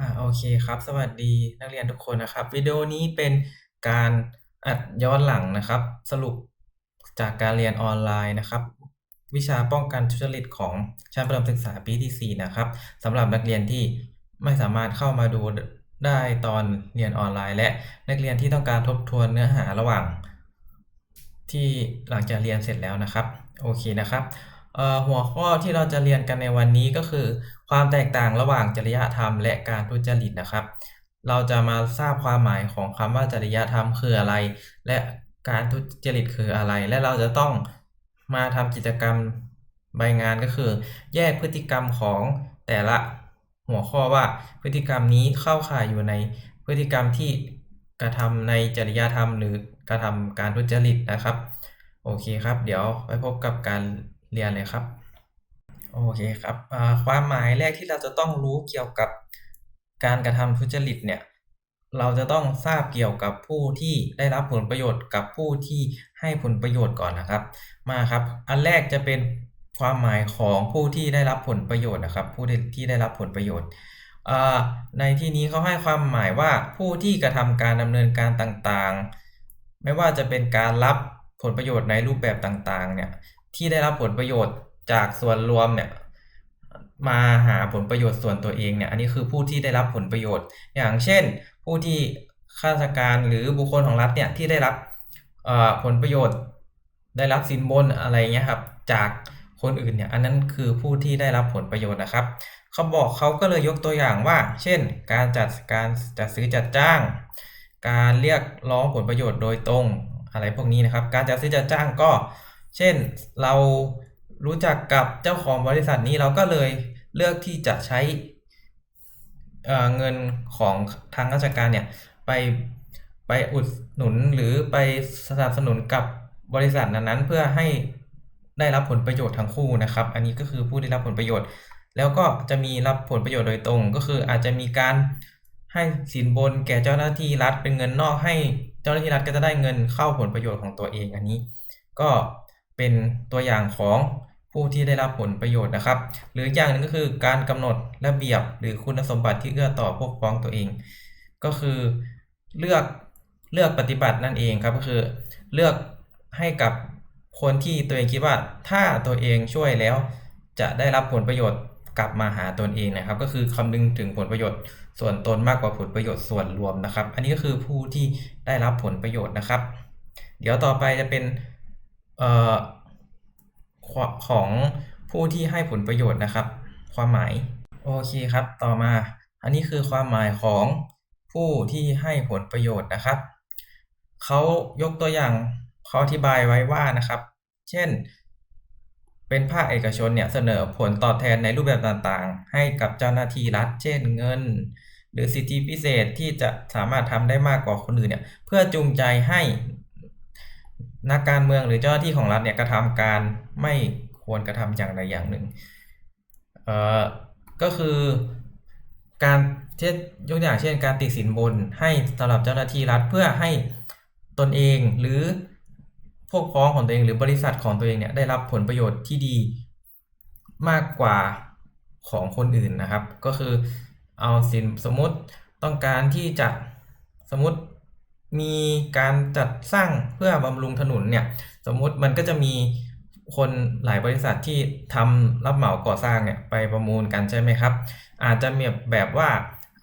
อ่าโอเคครับ สวัสดีนักเรียนทุกคนนะครับ วิดีโอนี้เป็นการอัดย้อนหลังนะครับ สรุปจากการเรียนออนไลน์นะครับ วิชาป้องกันทุจริตของชั้นประถมศึกษาปีที่ 4 นะครับสำหรับนักเรียนที่ไม่สามารถเข้ามาดูได้ตอนเรียนออนไลน์ และนักเรียนที่ต้องการทบทวนเนื้อหาระหว่าง ที่หลังจากเรียนเสร็จแล้วนะครับ โอเคนะครับ หัวข้อที่เราจะเรียนกันในวันนี้ก็คือ ความแตกต่างระหว่างจริยธรรม และการทุจริตนะครับ เราจะมาทราบความหมายของคำว่าจริยธรรมคืออะไร และการทุจริตคืออะไร และเราจะต้องมาทำกิจกรรมใบงานก็คือ แยกพฤติกรรมของแต่ละหัวข้อว่าพฤติกรรมนี้เข้าข่ายอยู่ในพฤติกรรมที่กระทำในจริยธรรม หรือกระทำการทุจริตนะครับ โอเคครับ เดี๋ยวไปพบกับการ เรียนเลยครับ โอเคครับความหมายแรกที่เราจะต้องรู้เกี่ยวกับการกระทำทุจริตเนี่ยเราจะต้องทราบเกี่ยวกับผู้ที่ได้รับผลประโยชน์กับผู้ที่ให้ผลประโยชน์ก่อนนะครับ มาครับ อันแรกจะเป็นความหมายของผู้ที่ได้รับผลประโยชน์นะครับ ผู้ที่ได้รับผลประโยชน์ในที่นี้เขาให้ความหมายว่าผู้ที่กระทำการดำเนินการต่างๆ ไม่ว่าจะเป็นการรับผลประโยชน์ในรูปแบบต่างๆเนี่ย ที่ได้รับผลประโยชน์จากส่วนรวมเนี่ยมาหาผลประโยชน์ส่วนตัวเองเนี่ยอันนี้คือผู้ที่ได้รับผลประโยชน์ อย่างเช่น ผู้ที่ข้าราชการหรือบุคคลของรัฐเนี่ยที่ได้รับผลประโยชน์ ได้รับสินบนอะไรเงี้ยครับจากคนอื่นเนี่ยอันนั้นคือผู้ที่ได้รับผลประโยชน์นะครับเขาบอกเขาก็เลยยกตัวอย่างว่า เช่น การจัดการจัดซื้อจัดจ้าง การเรียกร้องผลประโยชน์โดยตรงอะไรพวกนี้นะครับ การจัดซื้อจัดจ้างก็ เช่นเรารู้จักกับเจ้าของบริษัทนี้เราก็เลยเลือกที่จะใช้เงินของทางราชการเนี่ยไปไปอุดหนุนหรือไปสนับสนุนกับบริษัทนั้นๆ เพื่อให้ได้รับผลประโยชน์ทั้งคู่นะครับ อันนี้ก็คือผู้ได้รับผลประโยชน์ แล้วก็จะมีรับผลประโยชน์โดยตรง ก็คืออาจจะมีการให้สินบนแก่เจ้าหน้าที่รัฐเป็นเงินนอกให้ เจ้าหน้าที่รัฐก็จะได้เงินเข้าผลประโยชน์ของตัวเองอันนี้ ก็ เป็นตัวอย่างของผู้ที่ได้รับผลประโยชน์นะครับ หรืออย่างหนึ่งก็คือการกำหนดระเบียบหรือคุณสมบัติที่เอื้อต่อพวกพ้องตัวเอง ก็คือเลือกเลือกปฏิบัตินั่นเองครับก็คือเลือกให้กับคนที่ตัวเองคิดว่าถ้าตัวเองช่วยแล้ว จะได้รับผลประโยชน์กลับมาหาตนเองนะครับ ก็คือคำนึงถึงผลประโยชน์ ส่วนตนมากกว่าผลประโยชน์ส่วนรวมนะครับ อันนี้ก็คือผู้ที่ได้รับผลประโยชน์นะครับ เดี๋ยวต่อไปจะเป็น เอ่อของผู้ที่ให้ผลประโยชน์นะครับ ความหมาย โอเคครับ ต่อมา อันนี้คือความหมายของผู้ที่ให้ผลประโยชน์นะครับ เขายกตัวอย่างเขาอธิบายไว้ว่านะครับ เช่น เป็นภาคเอกชนเนี่ยเสนอผลตอบแทนในรูปแบบต่างๆ ให้กับเจ้าหน้าที่รัฐ เช่นเงิน หรือสิทธิพิเศษที่จะสามารถทำได้มากกว่าคนอื่นเนี่ย เพื่อจูงใจให้ นักการเมืองหรือเจ้าหน้าที่ของรัฐเนี่ยกระทำการไม่ควรกระทำอย่างใดอย่างหนึ่งเอ่อก็คือการเช่นยกอย่างเช่น การติดสินบนให้สำหรับเจ้าหน้าที่รัฐเพื่อให้ตนเองหรือพวกพ้องของตัวเองหรือบริษัทของตัวเองเนี่ยได้รับผลประโยชน์ที่ดีมากกว่าของคนอื่นนะครับ ก็คือเอาสินสมมติต้องการที่จะสมมติ มีการจัดสร้างเพื่อบำรุงถนนเนี่ยสมมุติมันก็จะมีคนหลายบริษัทที่ทำรับเหมาก่อสร้างเนี่ยไปประมูลกันใช่ไหมครับ อาจจะมีแบบว่า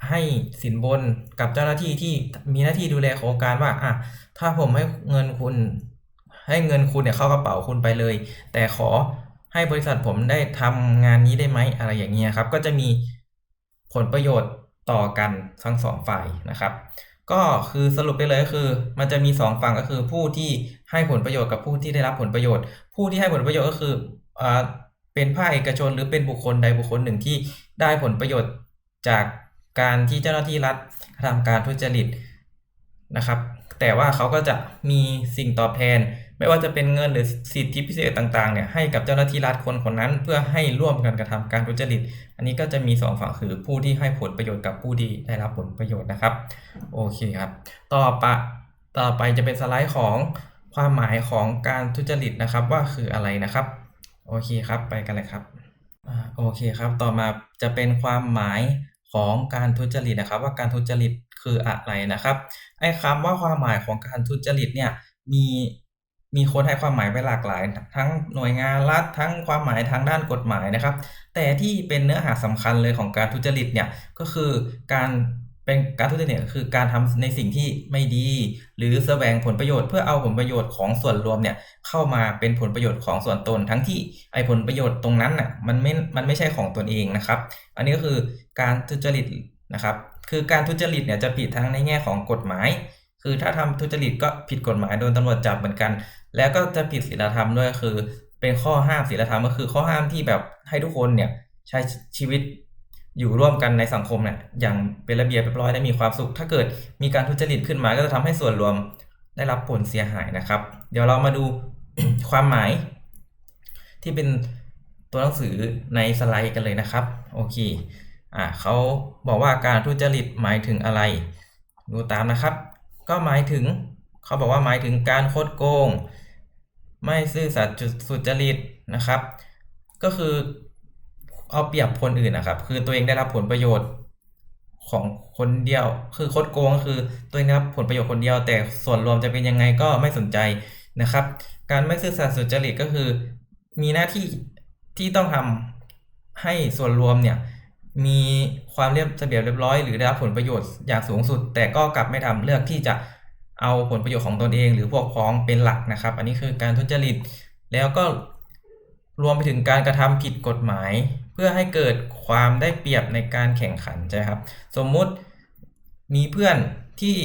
ให้สินบนกับเจ้าหน้าที่ที่มีหน้าที่ดูแลโครงการว่าอะถ้าผมให้เงินคุณ ให้เงินคุณเนี่ยเข้ากระเป๋าคุณไปเลย แต่ขอให้บริษัทผมได้ทำงานนี้ได้ไหมอะไรอย่างเงี้ยครับ ก็จะมีผลประโยชน์ต่อกันทั้งสองฝ่ายนะครับ ก็คือสรุปไปเลยก็คือ มันจะมี 2 ฝั่งก็คือผู้ที่ให้ผลประโยชน์กับผู้ที่ได้รับผลประโยชน์ ผู้ที่ให้ผลประโยชน์ก็คืออ่าเป็นภาคเอกชนหรือเป็นบุคคลใดบุคคลหนึ่งที่ได้ผลประโยชน์จากการที่เจ้าหน้าที่รัฐทำการทุจริตนะครับ แต่ว่าเขาก็จะมีสิ่งตอบแทน ไม่ว่าจะเป็นเงินหรือสิทธิพิเศษต่างๆเนี่ยให้กับเจ้าหน้าที่รัฐคนคนนั้น เพื่อให้ร่วมกันกระทำการทุจริต อันนี้ก็จะมี 2 ฝั่งคือผู้ที่ให้ผลประโยชน์กับผู้ที่ได้รับผลประโยชน์นะครับโอเคครับ ต่อปะต่อไปจะเป็นสไลด์ของความหมายของการทุจริตนะครับว่าคืออะไรนะครับโอเคครับไปกันเลยครับโอเคครับ ต่อมาจะเป็นความหมายของการทุจริตนะครับ ว่าการทุจริตคืออะไรนะครับไอ้คำว่าความหมายของการทุจริตเนี่ยมี มีคนให้ความหมายไปหลากหลาย ทั้งหน่วยงานรัฐทั้งความหมายทางด้านกฎหมายนะครับ แต่ที่เป็นเนื้อหาสำคัญเลยของการทุจริตเนี่ยก็คือการเป็นการทุจริตเนี่ยคือการทำในสิ่งที่ไม่ดี หรือแสวงผลประโยชน์เพื่อเอาผลประโยชน์ของส่วนรวมเนี่ยเข้ามาเป็นผลประโยชน์ของส่วนตน ทั้งที่ไอ้ผลประโยชน์ตรงนั้นน่ะมันไม่มันไม่ใช่ของตนเองนะครับ อันนี้ก็คือการทุจริตนะครับ คือการทุจริตเนี่ยจะผิดทั้งในแง่ของกฎหมาย คือถ้าทำทุจริตก็ผิดกฎหมายโดนตำรวจจับเหมือนกัน แล้วก็จะผิดศีลธรรมด้วยคือ เป็นข้อห้ามศีลธรรมก็คือข้อห้ามที่แบบให้ทุกคนเนี่ยใช้ชีวิตอยู่ร่วมกันในสังคมเนี่ยอย่างเป็นระเบียบเรียบร้อยและมีความสุข ถ้าเกิดมีการทุจริตขึ้นมาก็จะทำให้ส่วนรวมได้รับผลเสียหายนะครับ เดี๋ยวเรามาดูความหมาย ที่เป็นตัวหนังสือในสไลด์กันเลยนะครับโอเคอ่าเขาบอกว่าการทุจริตหมายถึงอะไร ดูตามนะครับ ก็หมายถึง เขาบอกว่าหมายถึงการคดโกง ไม่ซื่อสัตย์สุจริตนะครับ ก็คือเอาเปรียบคนอื่นนะครับ คือตัวเองได้รับผลประโยชน์ของคนเดียว คือคดโกงก็คือตัวเองได้รับผลประโยชน์คนเดียว แต่ส่วนรวมจะเป็นยังไงก็ไม่สนใจนะครับ การไม่ซื่อสัตย์สุจริตก็คือ มีหน้าที่ที่ต้องทำให้ส่วนรวมเนี่ย มีความเรียบระเบียบเรียบร้อยหรือได้รับผลประโยชน์อย่างสูงสุด แต่ก็กลับไม่ทำเลือกที่จะเอาผลประโยชน์ของตนเอง หรือพวกพ้องเป็นหลักนะครับ อันนี้คือการทุจริต แล้วก็รวมไปถึงการกระทำผิดกฎหมาย เพื่อให้เกิดความได้เปรียบในการแข่งขันใช่ครับ สมมุติมีเพื่อนที่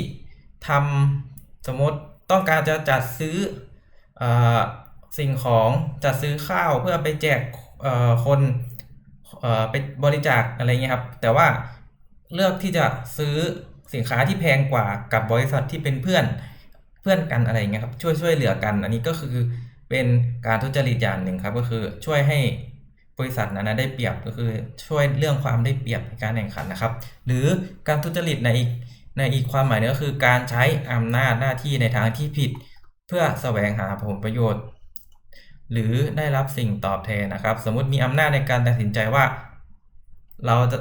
ทำสมมติต้องการจะจัดซื้ออสิ่งของจัดซื้อข้าวเพื่อไปแจกคน ไปบริจาคอะไรเงี้ยครับ แต่ว่าเลือกที่จะซื้อสินค้าที่แพงกว่ากับบริษัทที่เป็นเพื่อนเพื่อนกันอะไรเงี้ยครับช่วยช่วยเหลือกัน อันนี้ก็คือเป็นการทุจริตอย่างหนึ่งครับ ก็คือช่วยให้บริษัทนั้นได้เปรียบก็คือช่วยเรื่องความได้เปรียบในการแข่งขันนะครับ หรือการทุจริตในอีกในอีกความหมายนึงก็คือการใช้อำนาจหน้าที่ในทางที่ผิด เพื่อแสวงหาผลประโยชน์ หรือได้รับสิ่งตอบแทนนะครับ สมมุติมีอำนาจในการตัดสินใจว่า เราจะ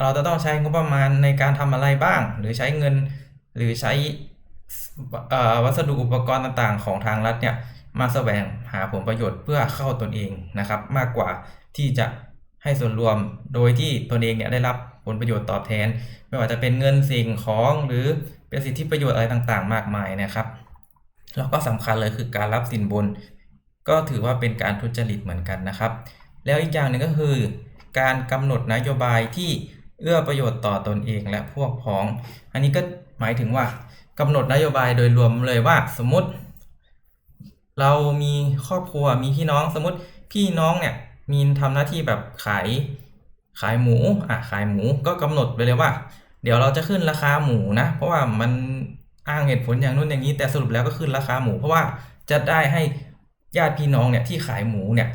เราจะต้องใช้งบประมาณในการทำอะไรบ้าง หรือใช้เงินหรือใช้วัสดุอุปกรณ์ต่างๆ ของทางรัฐเนี่ยมาแสวงหาผลประโยชน์เพื่อเข้าตนเองนะครับ มากกว่าที่จะให้ส่วนรวมโดยที่ตนเองเนี่ยได้รับผลประโยชน์ตอบแทน ไม่ว่าจะเป็นเงินสิ่งของหรือเป็นสิทธิประโยชน์อะไรต่างๆ มากมายนะครับ แล้วก็สำคัญเลยคือการรับสินบน ก็ถือว่าเป็นการทุจริตเหมือนกันนะครับ แล้วอีกอย่างหนึ่งก็คือ การกำหนดนโยบายที่เอื้อประโยชน์ต่อตอนเองและพวกพ้อง อันนี้ก็หมายถึงว่ากำหนดนโยบายโดยรวมเลยว่าสมมติ เรามีครอบครัวมีพี่น้องสมมติพี่น้องเนี่ยมีทำหน้าที่แบบขายขายหมูอะขายหมูก็กำหนดไปเลยว่า เดี๋ยวเราจะขึ้นราคาหมูนะ เพราะว่ามันอ้างเหตุผลอย่างนู้นอย่างนี้แต่สรุปแล้วก็ขึ้นราคาหมู เพราะว่าจะได้ให้ ญาติพี่น้องเนี่ยที่ขายหมูเนี่ย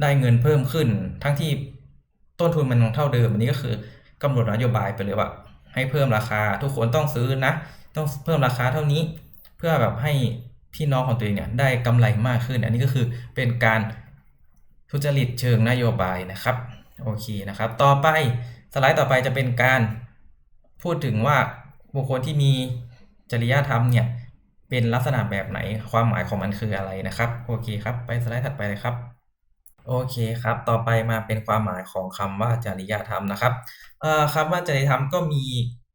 ได้เงินเพิ่มขึ้น ทั้งที่ต้นทุนมันเท่าเดิมอันนี้ก็คือกำหนดนโยบายไปเลยว่า ให้เพิ่มราคาทุกคนต้องซื้อนะ ต้องเพิ่มราคาเท่านี้ เพื่อแบบให้พี่น้องของตัวเองเนี่ยได้กำไรมากขึ้น อันนี้ก็คือเป็นการทุจริตเชิงนโยบายนะครับโอเคนะครับ ต่อไปสไลด์ต่อไปจะเป็นการพูดถึงว่าบุคคลที่มีจริยธรรมเนี่ย เป็นลักษณะแบบไหน ความหมายของมันคืออะไรนะครับ โอเคครับ ไปสไลด์ถัดไปเลยครับ โอเคครับ ต่อไปมาเป็นความหมายของคำว่าจริยธรรมนะครับคำว่าจริยธรรมก็มี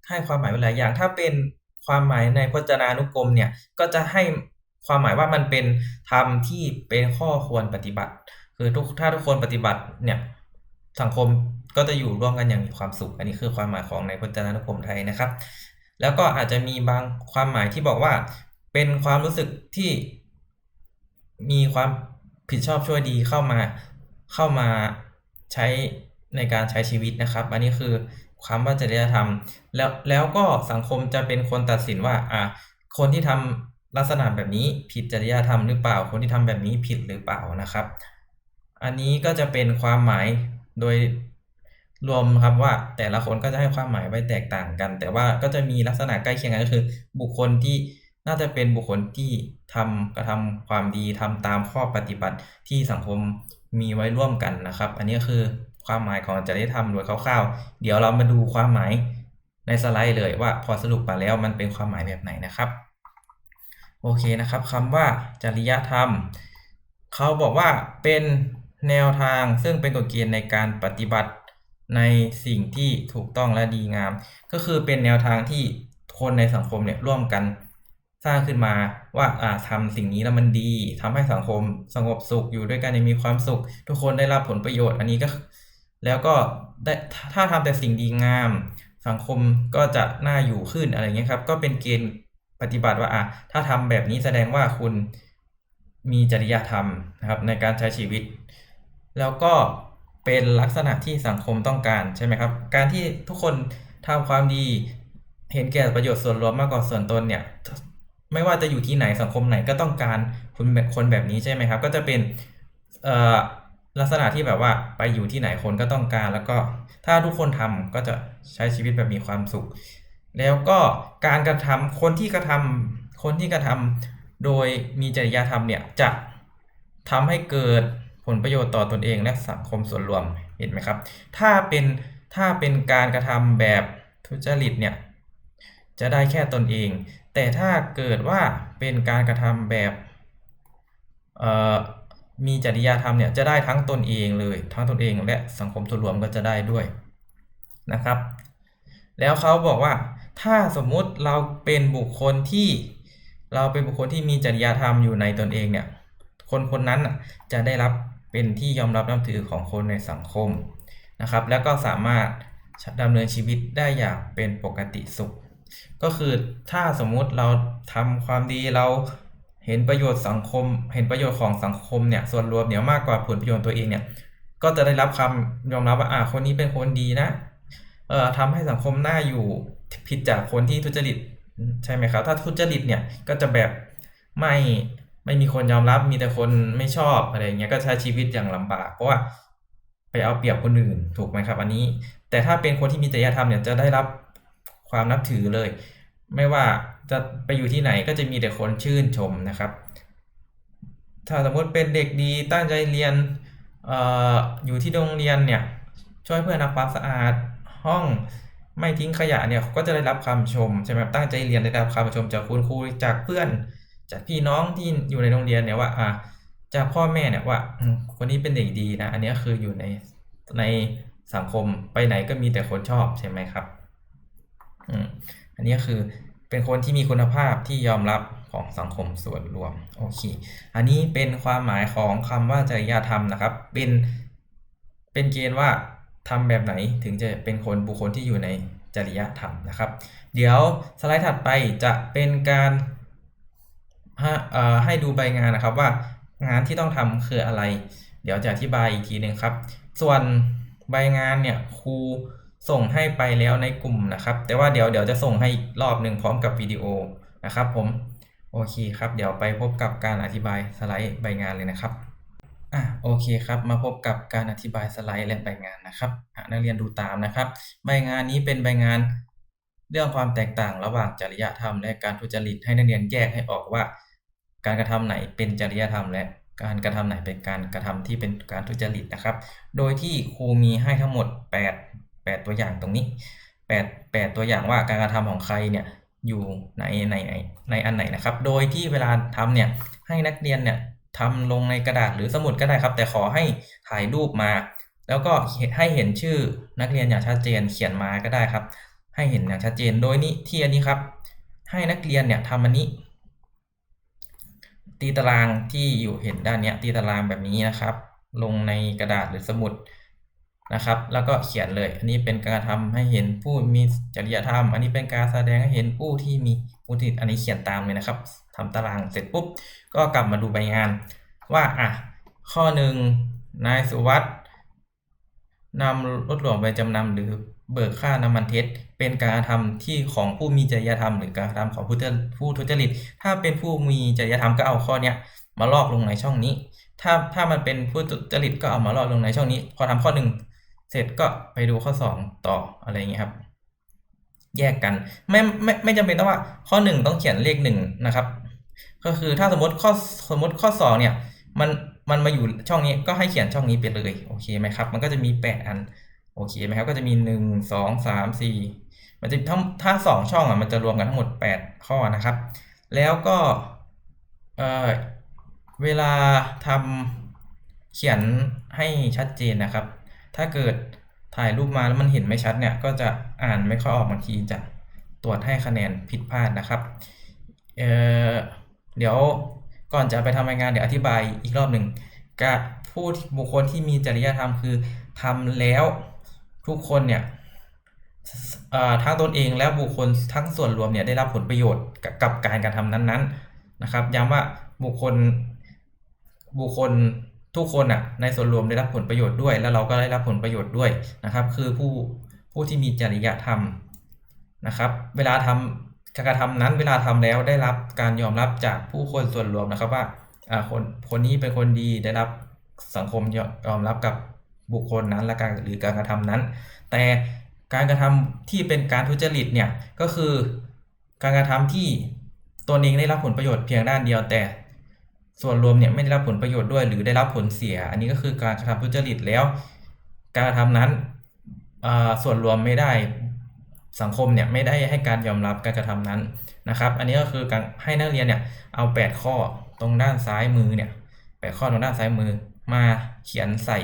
ให้ความหมายหลายอย่าง ถ้าเป็นความหมายในพจนานุกรมเนี่ย ก็จะให้ความหมายว่ามันเป็นธรรมที่เป็นข้อควรปฏิบัติ คือทุกถ้าทุกคนปฏิบัติเนี่ยสังคมก็จะอยู่ร่วมกันอย่างมีความสุข อันนี้คือความหมายของในพจนานุกรมไทยนะครับ แล้วก็อาจจะมีบางความหมายที่บอกว่า เป็นความรู้สึกที่มีความผิดชอบช่วยดีเข้ามาเข้ามาใช้ในการใช้ชีวิตนะครับ อันนี้คือความว่าจริยธรรม แล้วแล้วก็สังคมจะเป็นคนตัดสินว่าอ่าคนที่ทำลักษณะแบบนี้ผิดจริยธรรมหรือเปล่า คนที่ทำแบบนี้ผิดหรือเปล่านะครับ อันนี้ก็จะเป็นความหมายโดยรวมครับว่าแต่ละคนก็จะให้ความหมายไว้แตกต่างกัน แต่ว่าก็จะมีลักษณะใกล้เคียงกันก็คือ บุคคลที่ น่าจะเป็นบุคคลที่ทำกระทำความดีทำตามข้อปฏิบัติที่สังคมมีไว้ร่วมกันนะครับ อันนี้คือความหมายของจริยธรรมโดยคร่าวๆ เดี๋ยวเรามาดูความหมายในสไลด์เลยว่าพอสรุปมาแล้วมันเป็นความหมายแบบไหนนะครับโอเคนะครับคำว่าจริยธรรม เขาบอกว่าเป็นแนวทางซึ่งเป็นกฎเกณฑ์ในการปฏิบัติในสิ่งที่ถูกต้องและดีงาม ก็คือเป็นแนวทางที่คนในสังคมเนี่ยร่วมกัน สร้างขึ้นมาว่าอ่าทำสิ่งนี้แล้วมันดีทำให้สังคมสงบสุขอยู่ด้วยกันย่างมีความสุข ทุกคนได้รับผลประโยชน์ อันนี้ก็ แล้วก็ได้ถ้าทำแต่สิ่งดีงาม สังคมก็จะน่าอยู่ขึ้นอะไรเงี้ยครับ ก็เป็นเกณฑ์ปฏิบัติว่าอะถ้าทำแบบนี้แสดงว่าคุณมีจริยธรรมนะครับในการใช้ชีวิต แล้วก็เป็นลักษณะที่สังคมต้องการใช่ไหมครับ การที่ทุกคนทำความดีเห็นแก่ประโยชน์ส่วนรวมมากกว่าส่วนตนเนี่ย ไม่ว่าจะอยู่ที่ไหนสังคมไหนก็ต้องการคุณแบบคนแบบนี้ใช่ไหมครับ ก็จะเป็นเออลักษณะที่แบบว่าไปอยู่ที่ไหนคนก็ต้องการ แล้วก็ถ้าทุกคนทำก็จะใช้ชีวิตแบบมีความสุข แล้วก็การกระทำคนที่กระทำคนที่กระทำโดยมีจริยธรรมเนี่ยจะทำให้เกิดผลประโยชน์ต่อตอนเองและสังคมส่วนรวมเห็นไหมครับ ถ้าเป็นถ้าเป็นการกระทำแบบทุจริตเนี่ยจะได้แค่ตนเอง แต่ถ้าเกิดว่าเป็นการกระทำแบบมีจริยธรรมเนี่ยจะได้ทั้งตนเองเลย ทั้งตนเองและสังคมส่วนรวมก็จะได้ด้วยนะครับ แล้วเขาบอกว่าถ้าสมมุติเราเป็นบุคคลที่เราเป็นบุคคลที่มีจริยธรรมอยู่ในตนเองเนี่ยคนคนนั้นจะได้รับเป็นที่ยอมรับนับถือของคนในสังคมนะครับ แล้วก็สามารถดำเนินชีวิตได้อย่างเป็นปกติสุข ก็คือถ้าสมมุติเราทำความดีเราเห็นประโยชน์สังคม เห็นประโยชน์ของสังคมเนี่ยส่วนรวมเนี่ยมากกว่าผลประโยชน์ตัวเองเนี่ยก็จะได้รับคำยอมรับว่าอ่าคนนี้เป็นคนดีนะเอ่อทำให้สังคมน่าอยู่ผิดจากคนที่ทุจริตใช่ไหมครับ ถ้าทุจริตเนี่ยก็จะแบบไม่ไม่มีคนยอมรับมีแต่คนไม่ชอบอะไรเงี้ยก็ใช้ชีวิตอย่างลำบาก เพราะว่าไปเอาเปรียบคนอื่นถูกไหมครับ อันนี้ แต่ถ้าเป็นคนที่มีจริยธรรมเนี่ยจะได้รับ ความนับถือเลย ไม่ว่าจะไปอยู่ที่ไหนก็จะมีแต่คนชื่นชมนะครับ ถ้าสมมติเป็นเด็กดีตั้งใจเรียนออยู่ที่โรงเรียนเนี่ยช่วยเพื่อนทำความสะอาดห้องไม่ทิ้งขยะเนี่ยก็จะได้รับคำชมใช่ไหมตั้งใจเรียนได้รับคำชมจากคุณครูจากเพื่อน จากพี่น้องที่อยู่ในโรงเรียนเนี่ยว่าอ่าจากพ่อแม่เนี่ยว่าคนนี้เป็นเด็กดีนะ อันนี้คืออยู่ในในสังคมไปไหนก็มีแต่คนชอบใช่ไหมครับ อันนี้คือเป็นคนที่มีคุณภาพที่ยอมรับของสังคมส่วนรวมโอเค อันนี้เป็นความหมายของคำว่าจริยธรรมนะครับ เป็นเป็นเกณฑ์ว่าทำแบบไหนถึงจะเป็นคนบุคคลที่อยู่ในจริยธรรมนะครับ เดี๋ยวสไลด์ถัดไปจะเป็นการให้ดูใบงานนะครับว่างานที่ต้องทำคืออะไร เดี๋ยวจะอธิบายอีกทีหนึ่งครับ ส่วนใบงานเนี่ยครู ส่งให้ไปแล้วในกลุ่มนะครับ แต่ว่าเดี๋ยวเดี๋ยวจะส่งให้อีกรอบหนึ่งพร้อมกับวิดีโอนะครับ ผมโอเคครับ เดี๋ยวไปพบกับการอธิบายสไลด์ใบงานเลยนะครับอะโอเคครับมาพบกับการอธิบายสไลด์และใบงานนะครับนักเรียนดูตามนะครับ ใบงานนี้เป็นใบงาน เรื่องความแตกต่างระหว่างจริยธรรม และการทุจริตให้นักเรียนแยกให้ออกว่า การกระทำไหนเป็นจริยธรรม และการกระทำไหนเป็นการกระทำที่เป็นการทุจริตนะครับ โดยที่ครูมีให้ทั้งหมด 8 8 ตัวอย่างตรงนี้ 8 8 ตัวอย่างว่าการกระทำของใครเนี่ยอยู่ในในในในอันไหนนะครับ โดยที่เวลาทำเนี่ยให้นักเรียนเนี่ยทำลงในกระดาษหรือสมุดก็ได้ครับ แต่ขอให้ถ่ายรูปมา แล้วก็ให้เห็นชื่อนักเรียนอย่างชัดเจนเขียนมาก็ได้ครับ ให้เห็นอย่างชัดเจนโดยนี้ที่อันนี้ครับ ให้นักเรียนเนี่ยทำอันนี้ ตีตารางที่อยู่เห็นด้านนี้ตีตารางแบบนี้นะครับ ลงในกระดาษหรือสมุด นะครับ แล้วก็เขียนเลย อันนี้เป็นการทำให้เห็นผู้มีจริยธรรม อันนี้เป็นการแสดงให้เห็นผู้ที่มีผู้ที่อันนี้เขียนตามเลยนะครับทำตารางเสร็จปุ๊บ ก็กลับมาดูใบงาน ว่าอะข้อหนึ่งนายสุวัสด์นำรถหลวงไปจำนำหรือเบิกค่าน้ำมันเท็จ เป็นการกระทำที่ของผู้มีจริยธรรม หรือการกระทำของผู้ผู้ทุจริต ถ้าเป็นผู้มีจริยธรรมก็เอาข้อเนี้ยมาลอกลงในช่องนี้ ถ้าถ้ามันเป็นผู้ทุจริตก็เอามาลอกลงในช่องนี้ พอทำข้อหนึ่ง เสร็จก็ไปดูข้อสองต่ออะไรอย่างเงี้ยครับ แยกกันไม่ไม่ไม่จำเป็นต้องว่าข้อหนึ่งต้องเขียนเลขหนึ่งนะครับ ก็คือถ้าสมมติข้อสมมติข้อสองเนี่ยมันมันมาอยู่ช่องนี้ก็ให้เขียนช่องนี้ไปเลยโอเคไหมครับ มันก็จะมี 8 อันโอเคไหมครับก็จะมี 1 2 3 4 มันจะถ้าถ้าสองช่องอะมันจะรวมกันทั้งหมด 8 ข้อนะครับ แล้วก็เออเวลาทำเขียนให้ชัดเจนนะครับ ถ้าเกิดถ่ายรูปมาแล้วมันเห็นไม่ชัดเนี่ย ก็จะอ่านไม่ค่อยออกบางทีจะตรวจให้คะแนนผิดพลาดนะครับเเดี๋ยวก่อนจะไปทำรายงานเดี๋ยวอธิบายอีกรอบหนึ่งกับผู้บุคคลที่มีจริยธรรมคือทำแล้วทุกคนเนี่ยทั้งตนเองและบุคคลทั้งส่วนรวมเนี่ยได้รับผลประโยชน์กับกับการกระทำนั้นๆนะครับย้ำว่าบุคคลบุคคล ทุกคนอะในส่วนรวมได้รับผลประโยชน์ด้วย แล้วเราก็ได้รับผลประโยชน์ด้วยนะครับ คือผู้ผู้ที่มีจริยธรรมนะครับ เวลาทำการกระทำนั้นเวลาทำแล้วได้รับการยอมรับจากผู้คนส่วนรวมนะครับว่าอ่าคนคนนี้เป็นคนดีได้รับสังคมยอมรับกับบุคคลนั้นและการหรือการกระทำนั้น แต่การกระทำที่เป็นการทุจริตเนี่ยก็คือการกระทำที่ตนเองได้รับผลประโยชน์เพียงด้านเดียวแต่ ส่วนรวมเนี่ยไม่ได้รับผลประโยชน์ด้วย หรือได้รับผลเสีย อันนี้ก็คือการกระทำทุจริตแล้ว การกระทำนั้นส่วนรวมไม่ได้สังคมเนี่ยไม่ได้ให้การยอมรับการกระทำนั้นนะครับ อันนี้ก็คือการให้นักเรียนเนี่ยเอา 8 ข้อตรงด้านซ้ายมือเนี่ยแปข้อตรงด้านซ้ายมือมาเขียนใส่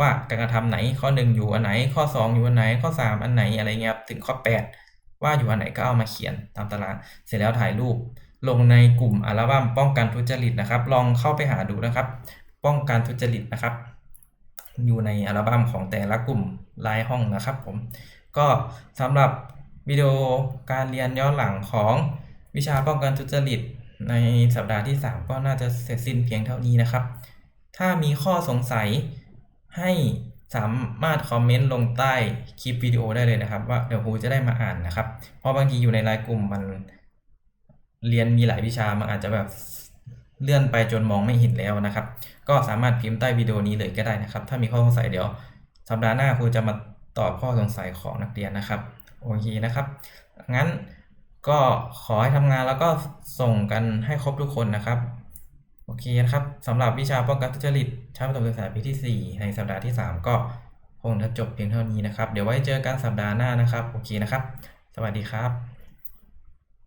ว่าการกระทำไหนข้อ 1 อยู่อันไหนข้อ 2 อยู่อันไหนข้อ 3 อันไหนอะไรเงี้ยถึงข้อ 8 ว่าอยู่อันไหนก็เอามาเขียนตามตารางเสร็จแล้วถ่ายรูป ลงในกลุ่มอัลบั้มป้องกันทุจริตนะครับ ลองเข้าไปหาดูนะครับ ป้องกันทุจริตนะครับ อยู่ในอัลบั้มของแต่ละกลุ่มรายห้องนะครับผมก็สำหรับวิดีโอการเรียนย้อนหลังของวิชาป้องกันทุจริตในสัปดาห์ที่ 3 ก็น่าจะเสร็จสิ้นเพียงเท่านี้นะครับ ถ้ามีข้อสงสัยให้สามารถคอมเมนต์ลงใต้คลิปวิดีโอได้เลยนะครับ ว่าเดี๋ยวครูจะได้มาอ่านนะครับ เพราะบางทีอยู่ในรายกลุ่มมัน เรียนมีหลายวิชามันอาจจะแบบเลื่อนไปจนมองไม่เห็นแล้วนะครับ ก็สามารถพิมพ์ใต้วิดีโอนี้เลยก็ได้นะครับ ถ้ามีข้อสงสัยเดี๋ยว สัปดาห์หน้าครูจะมาตอบข้อสงสัยของนักเรียนนะครับโอเคนะครับ งั้นก็ขอให้ทำงานแล้วก็ส่งกันให้ครบทุกคนนะครับ โอเคนะครับสำหรับวิชาป้องกันทุจริตชั้นประถมศึกษาปีที่ 4 ในสัปดาห์ที่ 3 ก็คงจะจบเพียงเท่านี้นะครับ เดี๋ยวไว้เจอกันสัปดาห์หน้านะครับ โอเคนะครับ สวัสดีครับ